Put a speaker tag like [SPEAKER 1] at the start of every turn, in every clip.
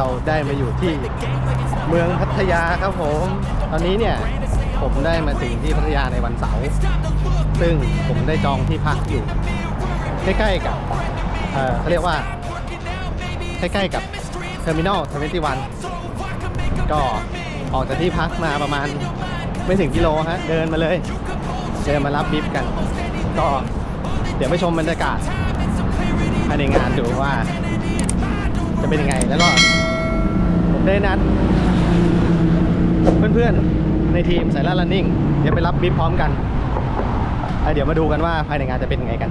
[SPEAKER 1] เราได้มาอยู่ที่เมืองพัทยาครับผม ตอนนี้เนี่ยผมได้มาถึงที่พัทยาในวันเสาร์ซึ่งผมได้จองที่พักอยู่ ใกล้ๆกับเออเขาเรียกว่า ใกล้ๆกับเทอร์มินอลทเวนตี้วันก็ออกจากที่พักมาประมาณไม่ถึงกิโลฮะเดินมาเลยเดินมารับบิฟกัน ก็เดี๋ยวไปชมบรรยากาศภายในงานดูว่า จะเป็นยังไงแล้วก็ ได้นัด เพื่อนๆ ในทีมสายล่ารันนิ่ง เดี๋ยวไปรับบิฟพร้อมกันเดี๋ยวมาดูกันว่าภายในงานจะเป็นยังไงกัน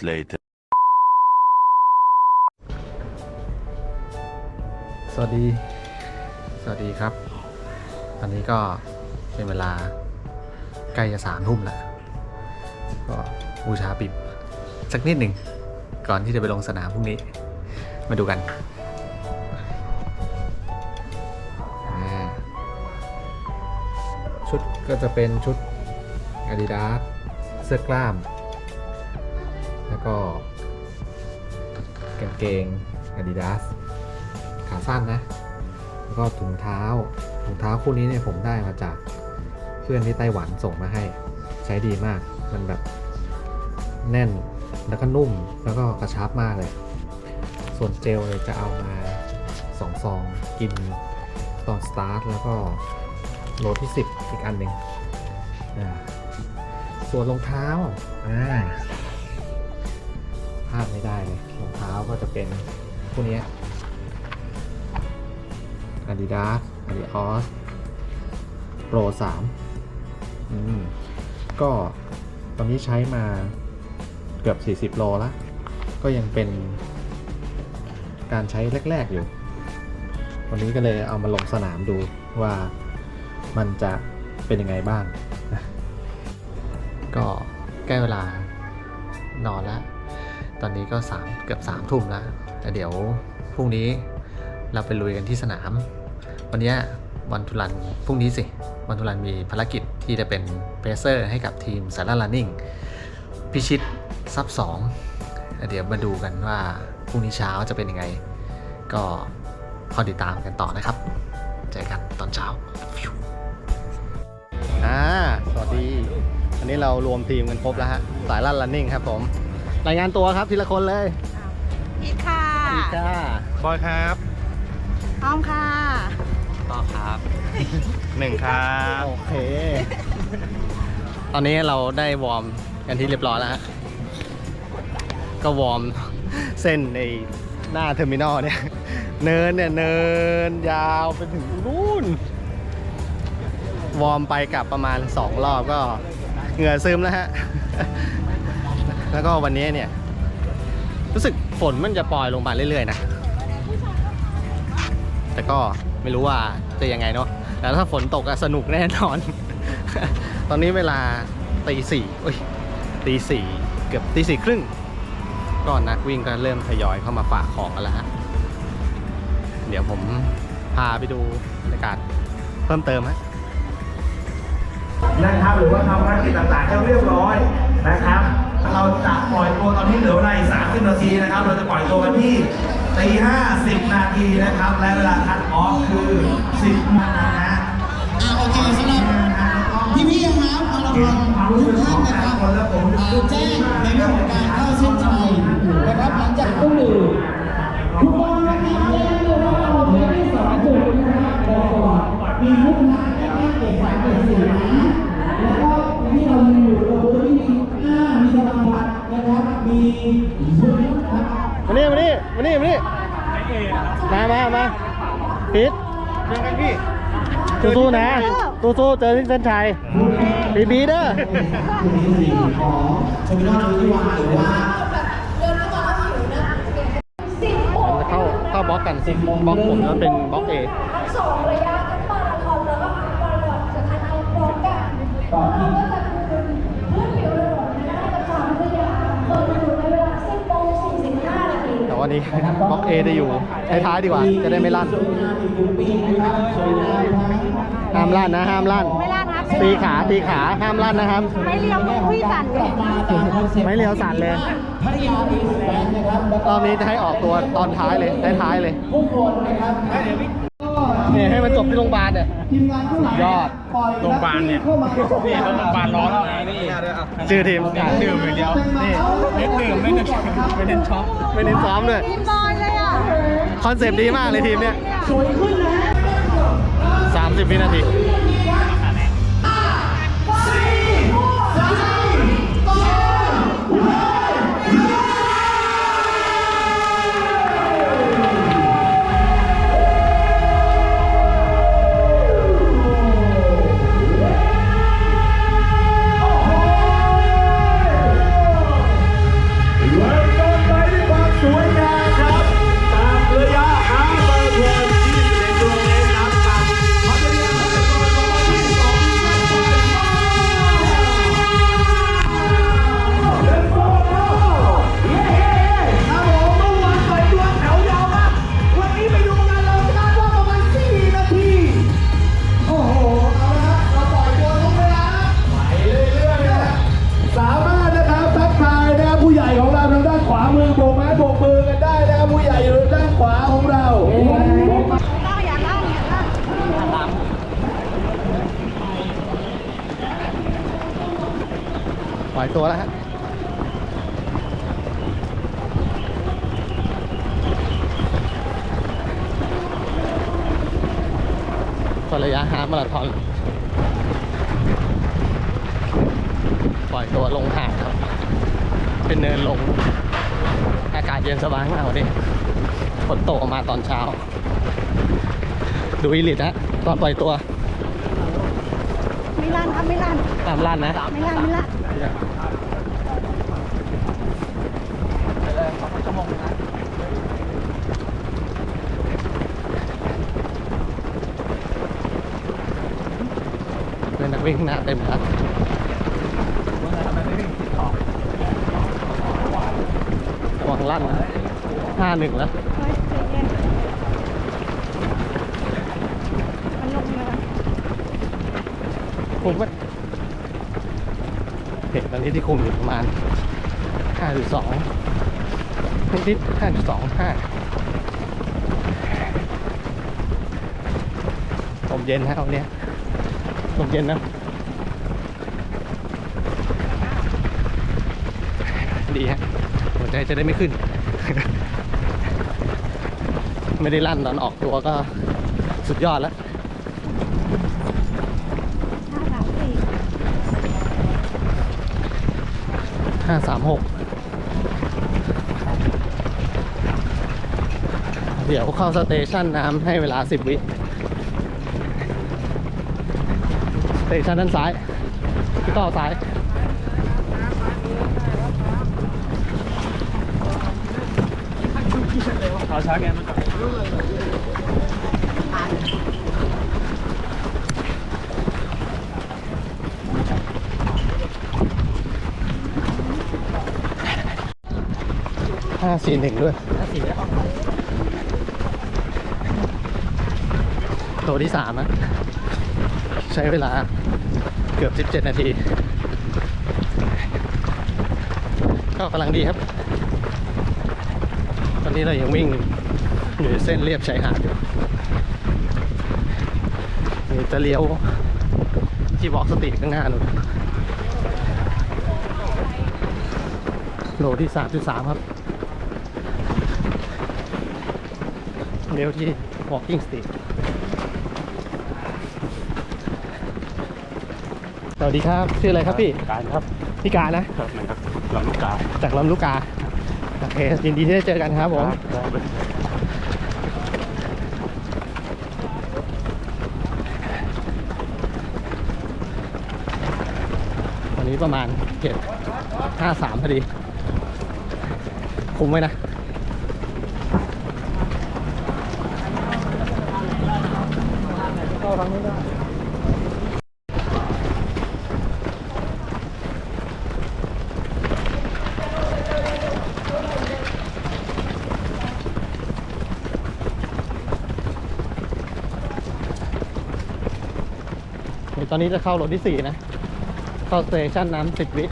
[SPEAKER 2] moments later.
[SPEAKER 1] สวัสดี สวัสดีครับ ตอนนี้ก็เป็นเวลาใกล้จะสามทุ่มแล้ว ก็บูชาปิดสักนิดหนึ่ง ก่อนที่จะไปลงสนามพรุ่งนี้ มาดูกันอ่าชุดก็จะเป็นชุด Adidas เสื้อกล้าม แล้วก็กางเกง Adidas ขาสั้นนะ แล้วก็ถุงเท้า ถุงเท้าคู่นี้เนี่ยผมได้มาจากเพื่อนที่ไต้หวันส่งมาให้ใช้ดีมาก มันแบบแน่นแล้วก็นุ่มแล้วก็กระชับมากเลย ส่วนเจลเลยจะเอามาสองซองกินตอนสตาร์ทแล้วก็โหลที่ 10 อีกอันหนึ่งส่วนรองเท้าอ่า พลาดไม่ได้เลยรองเท้าก็จะเป็นคู่เนี้ Adidas Adios Pro 3อืมก็ตอนนี้ใช้มาเกือบ 40 โลแล้วก็ยังเป็นการใช้แรก ๆ อยู่ วันนี้ก็เลยเอามาลงสนามดูว่ามันจะเป็นยังไงบ้าง ก็ใกล้เวลานอนล้ว ตอนนี้ก็สามเกือบสามทุ่มแล้วแต่เดี๋ยวพรุ่งนี้เราไปลุยกันที่สนาม วันนี้วันทุรันพรุ่งนี้สิ วันทุรันมีภารกิจที่จะเป็นเพรสเซอร์ให้กับทีมสาราลันนิ่งพิชิตซับสองเดี๋ยวมาดูกันว่าพรุ่งนี้เช้าจะเป็นยังไง ก็คอยติดตามกันต่อนะครับ เจอกันตอนเช้าอ่าสวัสดี อันนี้เรารวมทีมกันครบแล้วฮะ สายลั่นลันนิ่งครับผม รายงานตัวครับทีละคนเลย
[SPEAKER 3] อีทค่ะ
[SPEAKER 1] อีก้า
[SPEAKER 4] บอยครับ
[SPEAKER 3] อ้อมค่ะ
[SPEAKER 4] ต่อครับหนึ่งครับ
[SPEAKER 1] โอเค ตอนนี้เราได้วอร์มกันที่เรียบร้อยแล้วฮะก็วอร์มเส้นในหน้าเทอร์มินอลเนี่ย เนินเนี่ยเนินยาวไปถึงนู่น วอร์มไปกลับประมาณ 2 รอบก็เหงื่อซึมแล้วฮะ แล้วก็วันนี้เนี่ย รู้สึกฝนมันจะปล่อยลงมาเรื่อยๆนะ แต่ก็ไม่รู้ว่าจะยังไงเนาะแต่ถ้าฝนตกอะสนุกแน่นอน ตอนนี้เวลาตีสี่อ้ยตีสี่เกือบตีสี่ครึ่งก็นักวิ่งก็เริ่มทยอยเข้ามาฝากของกันแล้วฮะ เดี๋ยวผมพาไปดูบรรยากาศเพิ่มเติมฮะ
[SPEAKER 4] นะครับหรือว่าทำภารกิจต่างๆให้เรียบร้อยนะครับ เราจะปล่อยตัวตอนนี้เหลือเวลาอีก30นาทีนะครับ เราจะปล่อยตัวกันที่ตีห้าสิบนาทีนะครับ และเวลาคัดออฟคือ10โมงนะฮะ
[SPEAKER 5] อ่าโอเคสำหรับพี่พี่ๆครับพลพรทุกท่านนะครับแจ้งในเรื่องของการเข้าเส้นชัยนะครับหลังจากตู้ดื่มทุกคนนะครับแจ้งเลยว่าเราไม่ได้สอนจุดนะครับบอกก่อนมีทุกทางแค่เก็บสายเก็ นะครับมีชุดนะครับ
[SPEAKER 1] มานี่มานี่มานี่มานี่มามามาพีทเจอกันพี่สู้ๆนะสู้ๆเจอที่เส้นชัยบีบีเด้อ
[SPEAKER 5] คุณมีสีของชมินอลวิวาหรือว่า
[SPEAKER 1] ผมจะเข้าเข้าบล็อกกันบล็อกผมแล้วเป็นบล็อกเอ
[SPEAKER 3] ทั้งสองระยะทั้งมาราธอนแล้วก็ฮาล์ฟมาราธอนจะทันเอาพร้อมกันเราก็จะคืนพื้นผิวถนนนะคะกับสามระยะเปิดถนนในเวลา10โมง45นา ที
[SPEAKER 1] แต่วันนี้บล็อกเอจะอยู่ท้ายๆดีกว่า จะได้ไม่ลั่นห้ามลั่นนะห้ามลั่น
[SPEAKER 6] ไม่ลั่นครับ
[SPEAKER 1] ตีขาตีขาห้ามลั่นนะครับ
[SPEAKER 6] ไม่เลี้ยวคุยสั่นเลย
[SPEAKER 1] ไม่เลี้ยวสั่นเลย
[SPEAKER 5] พัทยาอีสแบนนะครับแล้ว
[SPEAKER 1] รอบนี้จะให้ออกตัวตอนท้ายเลยท้ายๆเลย
[SPEAKER 5] ผู้คนนะครับ
[SPEAKER 1] เนี่ยให้มันจบที่โรงพยาบาลเนี่ย
[SPEAKER 5] ทีมงานข้างหลัง
[SPEAKER 1] ยอด
[SPEAKER 5] ปล่อย โรงพยาบาลเนี่ยเข้ามาส่ง
[SPEAKER 1] นี่รถโรงพยาบาลร้อนแล้วนี่ชื่อทีมดื่มอย่างเดียวนี่เน้นดื่มไม่เน้นไม่เน้นช็อปไม่เน้นซ้อมด้วย
[SPEAKER 6] ทีมบอลเลยอะ
[SPEAKER 1] คอนเซปต์ดีมากเลยทีมเนี้ยสามสิบวินาที
[SPEAKER 4] มือโบกไม้โบกมือกันได้นะครับผู้ใหญ่อยู่ด้านขวาของเรา
[SPEAKER 1] ปล่อยตัวแล้วฮะก็ระยะฮามาราธอนปล่อยตัวลงหาดครับ เป็นเนินลง ศเย็นสบายมากวันนี้ฝนตกออกมาตอนเช้า ดูอีลิตนะตอนปล่อยตัว
[SPEAKER 6] ไม่ลั่นครับไม่ลั่น
[SPEAKER 1] ตามลั่นนะ
[SPEAKER 6] ไม่ลั่นไม่ลั่น
[SPEAKER 1] เพื่อนนักวิ่งหน้าเต็มแล้วระ งลั่นนะห้าหนึ่งแล้ว
[SPEAKER 6] เฮ้ยใจเย็นมันลงเลย
[SPEAKER 1] คุมไหมเห็นตอนนี้ที่คุมอยู่ประมาณห้าจุดสองนิดๆห้าจุดสองห้าลมเย็นนะวันเนี้ยลมเย็นนะ ดีฮะหัวใจะได้ไม่ขึ้น ไม่ได้ลั่นตอนออกตัวก็สุดยอดแล้ว
[SPEAKER 6] ห้าสาม
[SPEAKER 1] ห้าสามหกเดี๋ยวเข้าสเตชันน้ำให้เวลาสิบวิสเตชันด้านซ้ายพี่ต่อซ้าย ห้าสี่หนึ่งด้วยลที่สามอะใช้เวลาเกือบ 17 นาที ก็กำลังดีครับตอ นนี้เรายังวิ่งอยู่ในเส้นเรียบชายหาดอยู่นี่จะเลี้ยวที่บอกสติข้างหน้านู่นโลที่3.3ครับเลี้ยวที่ walking street สวัสดีครับ ชื่ออะไรครับพี่
[SPEAKER 7] การครับ
[SPEAKER 1] พี่การนะ
[SPEAKER 7] ครับนะครับลำลูกกา
[SPEAKER 1] จากลำลูกกา โอเคยินดีที่ได้เจอกันครับผม
[SPEAKER 7] ได้เลย
[SPEAKER 1] วันนี้ประมาณเจ็ดห้าสามพอดี คุ้มไว้นะเดี๋ยว ตอนนี้จะเข้ารถที่สี่นะ เข้าสเตชันน้ำสิบวิ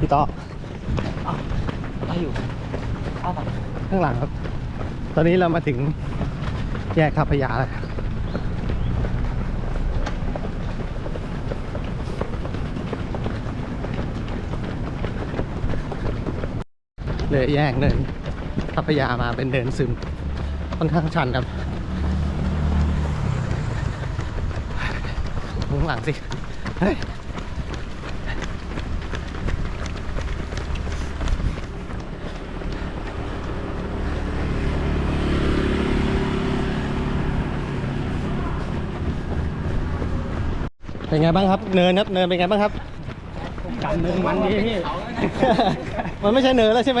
[SPEAKER 1] พี่ต่อไปอยู่ข้างหลังครับ ตอนนี้เรามาถึงแยกทัพพยาแล้วเลยแยกเนินทัพพยามาเป็นเดินซึม ค่อนข้างชันครับข้างหลังสิเฮ้ยเป็นไงบ้างครับ เนินครับ เนินเป็นไงบ้างครับการเนินมันดีพี่ มันไม่ใช่เนินแล้วใช่ไหม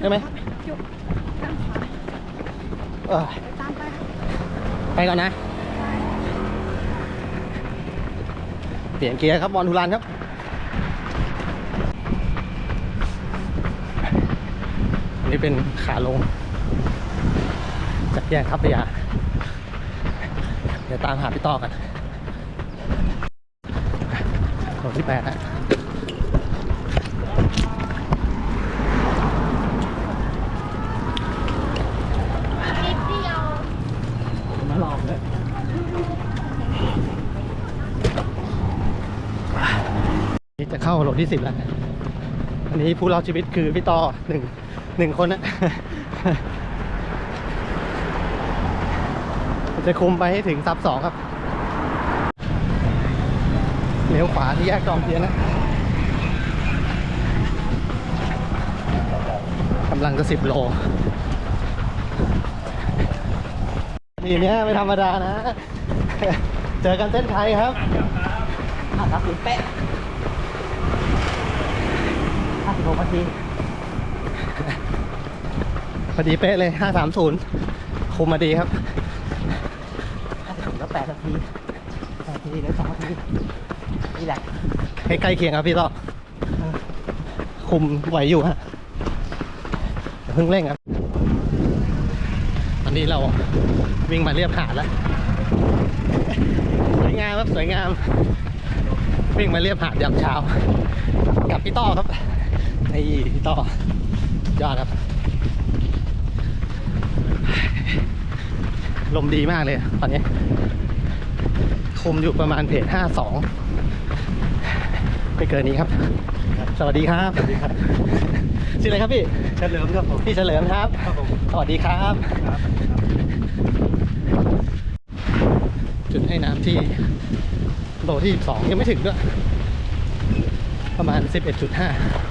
[SPEAKER 1] ใช่ไหมเออ
[SPEAKER 6] ไป
[SPEAKER 1] ก่อนนะ เปลี่ยนเกียร์ครับบอลทุรันครับนนี้เป็นขาลง จากแยกทัพยา เดี๋ยวตามหาพี่ต่อกันโลที่แปดฮะ
[SPEAKER 6] นิดเดียว
[SPEAKER 1] มาลองเลยนี่จะ เข้าโหลดที่สิบแล้ว อันนี้ผู้รอดชีวิตคือพี่ต่อหนึ่งหนึ่งคนนะจะคุมไปให้ถึงซับสองครับ เลี้ยวขวาที่แยกจอมเทียนนะกำลังจะสิบโลทีเนี้ยไม่ธรรมดานะ เจอกันเส้นชัยครับห้าสามศูนย์เป๊ะ ห้าสิบหกนาทีพอดีเป๊ะเลยห้าสามศูนย์คุมมาดีครับห้าสิบหกแล้วแปดนาทีแปดนาทีแล้วสองนาทีนี่แหละใกล้ๆเคียงครับพี่ต่อคุมไหวอยู่ฮะอย่าเพิ่งเร่งครับ ตอนนี้เราวิ่งมาเรียบหาดแล้ว สวยงามครับ สวยงาม วิ่งมาเรียบหาดยามเช้า กับพี่ต้อครับ นี่พี่ต้อยอดครับ ลมดีมากเลยตอนนี้ คุมอยู่ประมาณเพจห้าสองไม่เกินนี้ครับ สวัสดีครับ สวัสดีครับชื่ออะไรครับพี่
[SPEAKER 7] เฉลิมครับผม
[SPEAKER 1] พี่เฉลิมครับ
[SPEAKER 7] ครับผม
[SPEAKER 1] สวัสดีครับ จุดให้น้ำที่โลที่สองยังไม่ถึงด้วย ประมาณ 11.5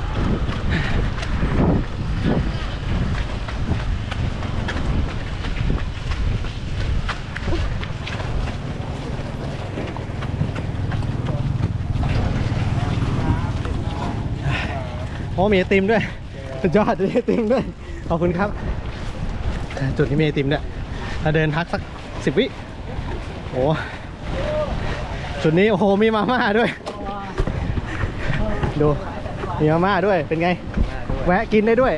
[SPEAKER 8] โอ้มีไอติมด้วยสุดยอดมีไอติมด้วย ขอบคุณครับ จุดนี้มีไอติมด้วยเราเดินพักสักสิบวิโอ้จุดนี้โอ้โหมีมาม่าด้วย ดู มีมาม่าด้วยเป็นไง แวะกินได้ด้วย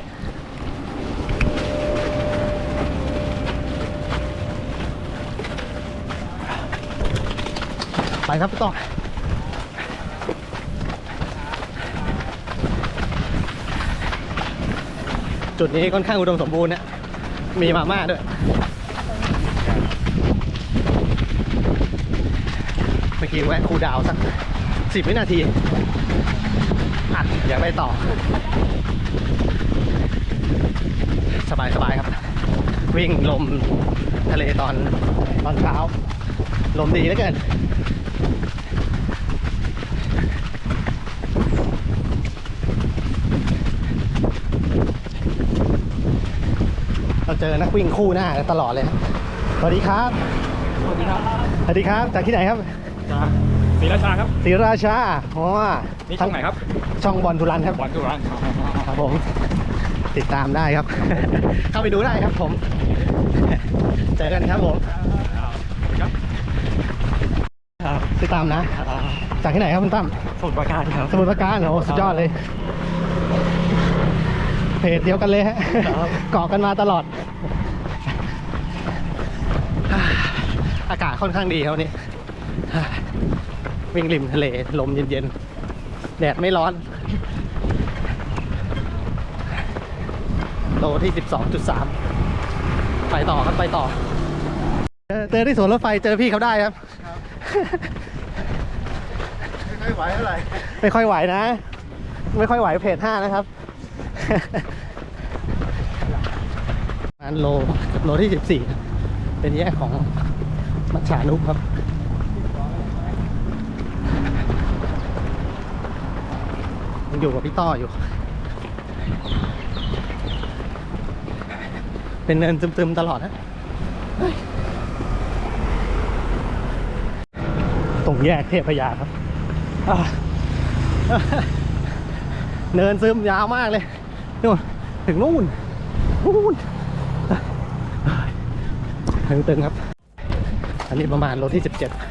[SPEAKER 8] ไปครับพี่ต้องจุดนี้ค่อนข้างอุดมสมบูรณ์เนี่ยมีมาม่าด้วย เมื่อกี้แวะคูลดาวน์สักสิบวินาที อัดอยากไปต่อ สบายสบายครับ วิ่งลมทะเลตอนตอนเช้า ลมดีเหลือเกินเราเจอนักวิ่งคู่หน้ากันตลอดเลยครับสวัสดีครับ
[SPEAKER 7] สวัสดีครับ
[SPEAKER 8] สวัสดีครับ จากที่ไหนครับ
[SPEAKER 7] จากศรีราชาครับ
[SPEAKER 8] ศรีราชาอ๋อ
[SPEAKER 7] นี่ช่องไหนครับ
[SPEAKER 8] ช่องบอลทุรันครับ
[SPEAKER 7] วันทุรัน
[SPEAKER 8] ครับผม ติดตามได้ครับ เข้าไปดูได้ครับผม เจอกันครับผม
[SPEAKER 7] ครับ
[SPEAKER 8] ติดตามนะ จากที่ไหนครับคุณตั้ม
[SPEAKER 7] สมุทรปราการครับ
[SPEAKER 8] สมุทรปราการโอ้สุดยอดเลย เพจเดียวกันเลยฮะ
[SPEAKER 7] ครับ
[SPEAKER 8] เกาะกันมาตลอด อากาศค่อนข้างดีครับวันนี้วิ่งริมทะเลลมเย็นๆ แดดไม่ร้อน โลที่ 12.3 ไปต่อครับ ไปต่อ เจอเจอที่สวนรถไฟเจอพี่เขาได้ครับ
[SPEAKER 7] ไม่ไหวเท่าไหร่
[SPEAKER 8] ไม่ค่อยไหวนะ ไม่ค่อยไหวเพจห้านะครับอันโลโลที่สิบสี่เป็นแยกของมัจฉานุครับ ยัง อยู่กับพี่ต้ออยู่ เป็นเนินซึมๆตลอดนะตรงแยกเทพยาครับเนินซึมยาวมากเลยนู่นถึงนู่นนู่นตึงๆครับ อันนี้ประมาณโลที่ 17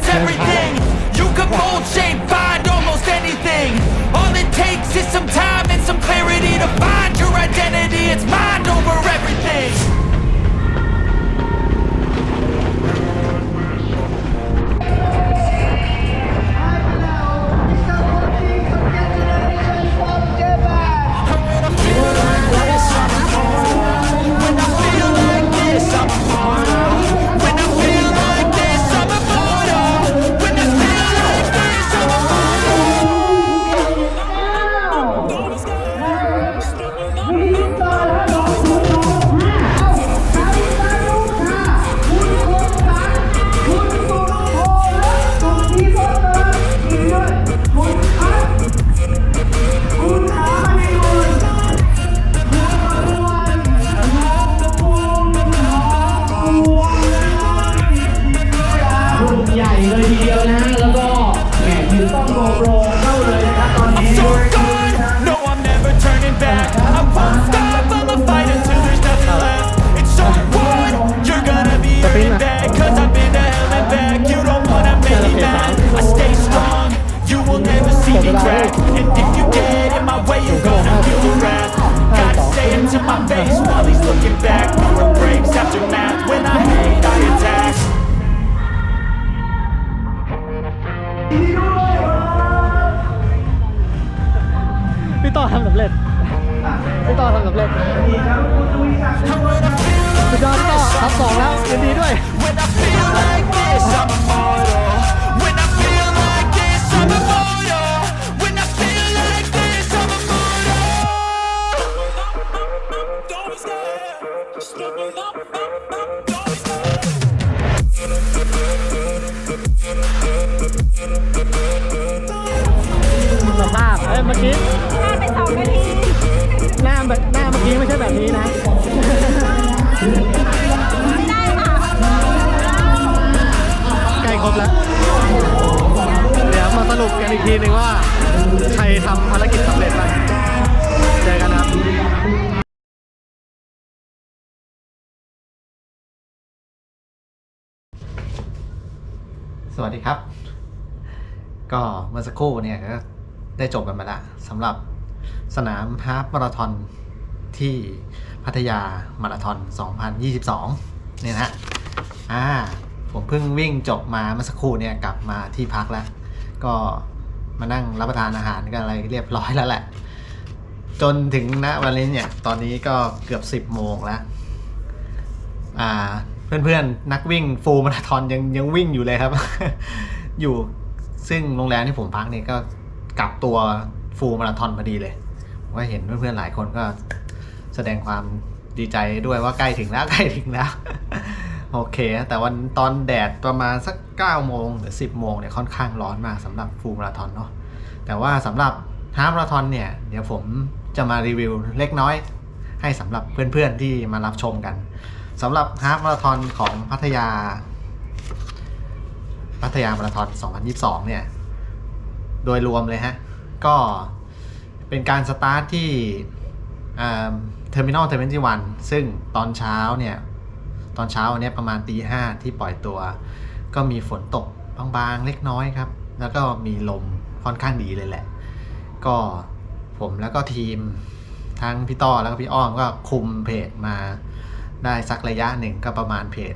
[SPEAKER 9] It's
[SPEAKER 4] every วั
[SPEAKER 1] สดี
[SPEAKER 6] ค
[SPEAKER 1] รับ ก็เมื่อสักครู่เนี่ยก็ได้จบกันไปละสำหรับสนามฮาฟมาราธอนที่พัทยามาราธอน 2022 เนี่ยนะฮะอ่าผมเพิ่งวิ่งจบมาเมื่อสักครู่เนี่ยกลับมาที่พักแล้ว ก็มานั่งรับประทานอาหารกันอะไรเรียบร้อยแล้วแหละ จนถึงณวันนี้เนี่ยตอนนี้ก็เกือบ 10 โมงแล้วอ่า เพื่อนๆ นักวิ่งฟูลมาราธอนยังยังวิ่งอยู่เลยครับ อยู่ซึ่งโรงแรมที่ผมพักเนี่ยก็กลับตัวฟูลมาราธอนพอดีเลยผมก็เห็นเพื่อนๆหลายคนก็แสดงความดีใจด้วยว่าใกล้ถึงแล้วใกล้ถึงแล้ว โอเค แต่วันตอนแดดประมาณสัก9โมงหรือ 10โมงเนี่ยค่อนข้างร้อนมากสำหรับฟูลมาราธอนเนาะแต่ว่าสำหรับฮาฟมาราธอนเนี่ย เดี๋ยวผมจะมารีวิวเล็กน้อย ให้สำหรับเพื่อนๆที่มารับชมกัน สำหรับฮาล์ฟมาราธอนของพัทยา พัทยามาราธอน 2022 เนี่ย โดยรวมเลยฮะ ก็เป็นการสตาร์ทที่เทอร์มินอลเทอร์มินที่วันซึ่งตอนเช้าเนี่ย ตอนเช้าวันนี้ประมาณตีห้าที่ปล่อยตัว ก็มีฝนตกบางๆเล็กน้อยครับ แล้วก็มีลมค่อนข้างดีเลยแหละ ก็ผมแล้วก็ทีมทั้งพี่ต้อแล้วก็พี่อ้อมก็คุมเพจมา ได้สักระยะหนึ่งก็ประมาณเพจ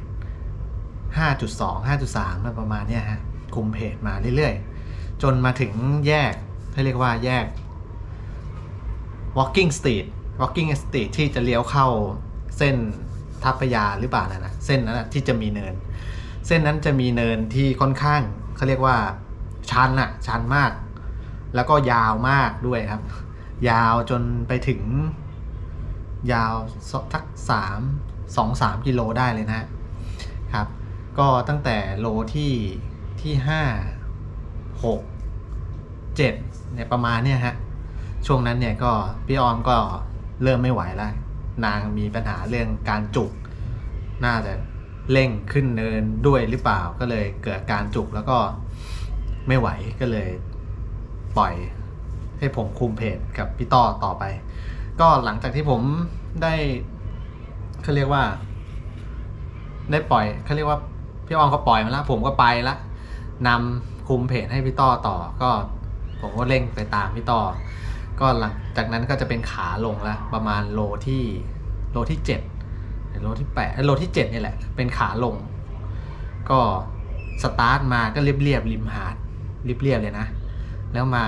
[SPEAKER 1] 5.2 5.3มันประมาณเนี้ยฮะคุมเพจมาเรื่อยๆ จนมาถึงแยกให้เรียกว่าแยก walking street walking street ที่จะเลี้ยวเข้าเส้นทัพยาหรือเปล่านะนะเส้นนั้นนะที่จะมีเนิน เส้นนั้นจะมีเนินที่ค่อนข้างเขาเรียกว่าชันอะชันมาก แล้วก็ยาวมากด้วยครับ ยาวจนไปถึง ยาวสักสาม สองสามกิโลได้เลยนะครับ ก็ตั้งแต่โลที่ที่ห้าหกเจ็ดเนี่ยประมาณเนี่ยฮะช่วงนั้นเนี่ยก็พี่ออมก็เริ่มไม่ไหวแล้วนางมีปัญหาเรื่องการจุก น่าจะเร่งขึ้นเนินด้วยหรือเปล่าก็เลยเกิดการจุกแล้วก็ไม่ไหวก็เลยปล่อยให้ผมคุมเพจกับพี่ต่อต่อไป ก็หลังจากที่ผมได้ เขาเรียกว่า ได้ปล่อยเขาเรียกว่าพี่ออมก็ปล่อยมาแล้วผมก็ไปละนำคุมเพจให้พี่ต่อต่อก็ ผมก็เร่งไปตามพี่ต่อก็หลังจากนั้นก็จะเป็นขาลงแล้วประมาณโลที่โลที่เจ็ดหรือโลที่แปดเอ้ยโลที่เจ็ดนี่แหละ เป็นขาลง ก็สตาร์ทมาก็เรียบเรียบๆริมหาดเรียบเรียบๆเลยนะ แล้วมา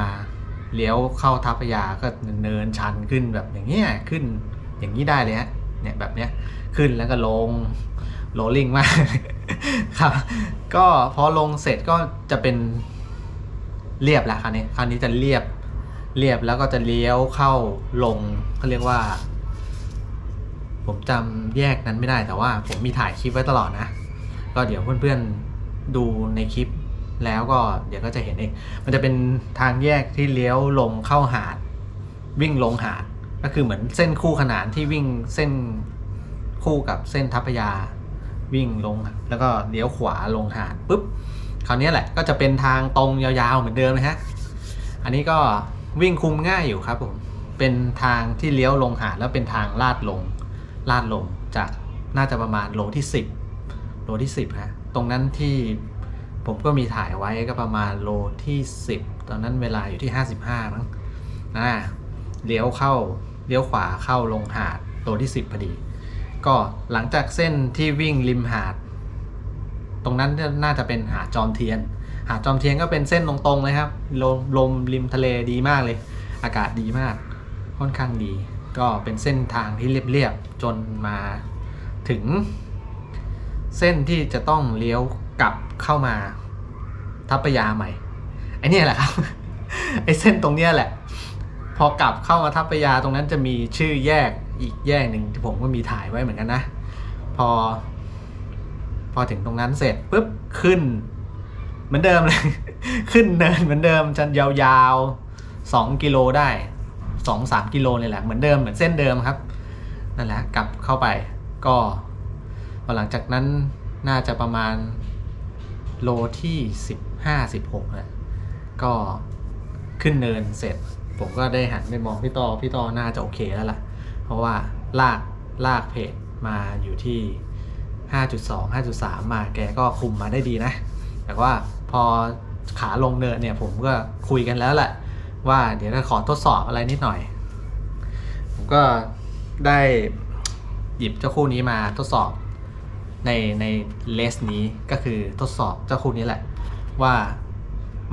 [SPEAKER 1] เลี้ยวเข้าทัพพยาก็เนินชันขึ้นแบบอย่างเงี้ยขึ้นอย่างนี้ได้เลยฮะ เนี่ยแบบเนี้ยขึ้นแล้วก็ลงโรลลิ่งมากครับ ก็พอลงเสร็จก็จะเป็นเรียบแล้วคราวนี้คราวนี้จะเรียบเรียบแล้วก็จะเลี้ยวเข้าลงเขาเรียกว่า ผมจำแยกนั้นไม่ได้แต่ว่า ผมมีถ่ายคลิปไว้ตลอดนะ ก็เดี๋ยวเพื่อนๆดูในคลิปแล้วก็เดี๋ยวก็จะเห็นเอง มันจะเป็นทางแยกที่เลี้ยวลงเข้าหาด วิ่งลงหาด ก็คือเหมือนเส้นคู่ขนานที่วิ่งเส้นคู่กับเส้นทัพยาวิ่งลง แล้วก็เลี้ยวขวาลงหาดปุ๊บคราวนี้แหละก็จะเป็นทางตรงยาวๆเหมือนเดิมนะฮะอันนี้ก็วิ่งคุมง่ายอยู่ครับผมเป็นทางที่เลี้ยวลงหาดแล้วเป็นทางลาดลงลาดลงจากน่าจะประมาณโลที่ 10 โลที่ 10ฮะตรงนั้นที่ผมก็มีถ่ายไว้ก็ประมาณโลที่ 10 ตอนนั้นเวลาอยู่ที่ 55มั้งอ่าเลี้ยวเข้า เลี้ยวขวาเข้าลงหาดโลที่ 10พอดี ก็หลังจากเส้นที่วิ่งริมหาด ตรงนั้นน่าจะเป็นหาดจอมเทียน หาดจอมเทียนก็เป็นเส้นตรงๆเลยครับลมลมริมทะเลดีมากเลย อากาศดีมาก ค่อนข้างดี ก็เป็นเส้นทางที่เรียบๆจนมาถึง เส้นที่จะต้องเลี้ยวกลับเข้ามาทัพพยาใหม่ไอ้เนี่ยแหละครับ ไอ้เส้นตรงเนี้ยแหละ พอกลับเข้ามาทัพพยาตรงนั้นจะมีชื่อแยกอีกแยกหนึ่งที่ผมก็มีถ่ายไว้เหมือนกันนะ พอ พอถึงตรงนั้นเสร็จปุ๊บขึ้น เหมือนเดิมเลย ขึ้นเนินเหมือนเดิมจะยาวๆสองกิโลได้สองสามกิโลเลยแหละเหมือนเดิมเหมือนเส้นเดิมครับนั่นแหละกลับเข้าไปก็พอหลังจากนั้นน่าจะประมาณโลที่สิบห้าสิบหกแหละก็ขึ้นเนินเสร็จ ผมก็ได้หันไปมองพี่ต่อพี่ต่อน่าจะโอเคแล้วล่ะ เพราะว่าลากลากเพจมาอยู่ที่ 5.2 5.3 มาแกก็คุมมาได้ดีนะ แต่ว่าพอขาลงเนินเนี่ยผมก็คุยกันแล้วแหละว่าเดี๋ยวจะขอทดสอบอะไรนิดหน่อย ผมก็ได้หยิบเจ้าคู่นี้มาทดสอบในในเลสนี้ก็คือทดสอบเจ้าคู่นี้แหละ ว่า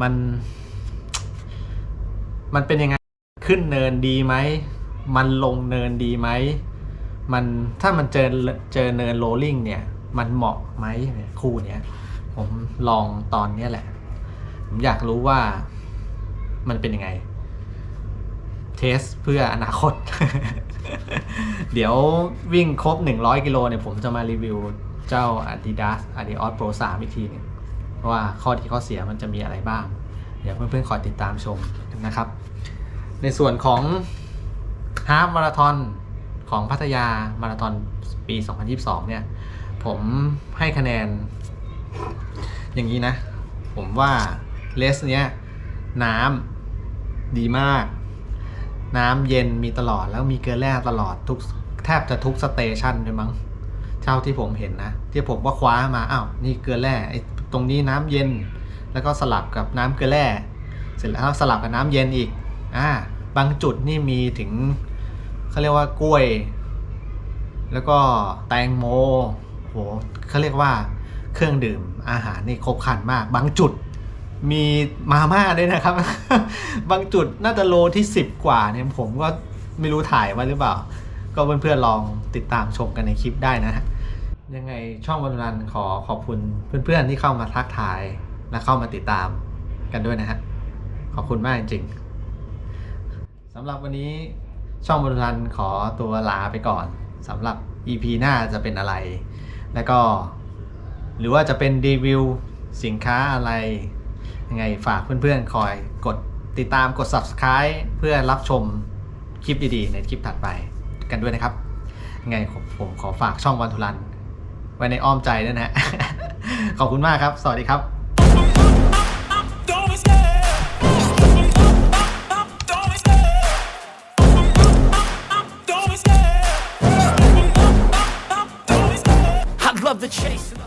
[SPEAKER 1] มัน มันเป็นยังไงขึ้นเนินดีไหม มันลงเนินดีไหม มันถ้ามันเจอเจอเนินโรลลิ่งเนี่ย มันเหมาะไหมคู่เนี้ยผมลองตอนเนี้ยแหละ ผมอยากรู้ว่ามันเป็นยังไง เทสเพื่ออนาคต เดี๋ยววิ่งครบ 100 กิโลเนี่ยผมจะมารีวิวเจ้า Adidas Adios Pro 3 อีกทีหนึงว่าข้อดีข้อเสียมันจะมีอะไรบ้าง เดี๋ยวเพื่อนๆคอยติดตามชมนะครับ ในส่วนของฮา f มาราธอนของพัทยามาราธอนปี 2022 เนี่ย ผมให้คะแนน อย่างนี้นะ ผมว่าเลสเนี้ยน้ำดีมาก น้ำเย็นมีตลอดแล้วมีเกลือแร่ตลอดทุกแทบจะทุกสเตชันเลยมั้งเท่าที่ผมเห็นนะ ที่ผมก็คว้ามาอ้าวนี่เกลือแร่ไอ้ตรงนี้น้ำเย็น แล้วก็สลับกับน้ำเกลือแร่เสร็จแล้วสลับกับน้ำเย็นอีกอ่าบางจุดนี่มีถึงเขาเรียกว่ากล้วย แล้วก็แตงโมโหเขาเรียกว่าเครื่องดื่มอาหารนี่ครบครันมาก บางจุดมีมาม่าด้วยนะครับ บางจุดน่าจะโลที่ 10 กว่าเนี่ยผมก็ไม่รู้ถ่ายไว้หรือเปล่า ก็เพื่อนๆลองติดตามชมกันในคลิปได้นะฮะยังไงช่องวันรันขอขอบคุณเพื่อนๆที่เข้ามาทักทาย และเข้ามาติดตามกันด้วยนะฮะ ขอบคุณมากจริงๆสำหรับวันนี้ช่องวันรันขอตัวลาไปก่อนสำหรับ EP หน้าจะเป็นอะไร แล้วก็ หรือว่าจะเป็นรีวิวสินค้าอะไร ยังไงฝากเพื่อนๆ คอยกดติดตามกด subscribe เพื่อรับชมคลิปดีๆ ในคลิปถัดไปกันด้วยนะครับ ยังไงผมผมขอฝากช่องวันทุรัน ไว้ในอ้อมใจด้วยนะฮะ ขอบคุณมากครับ สวัสดีครับ the chase.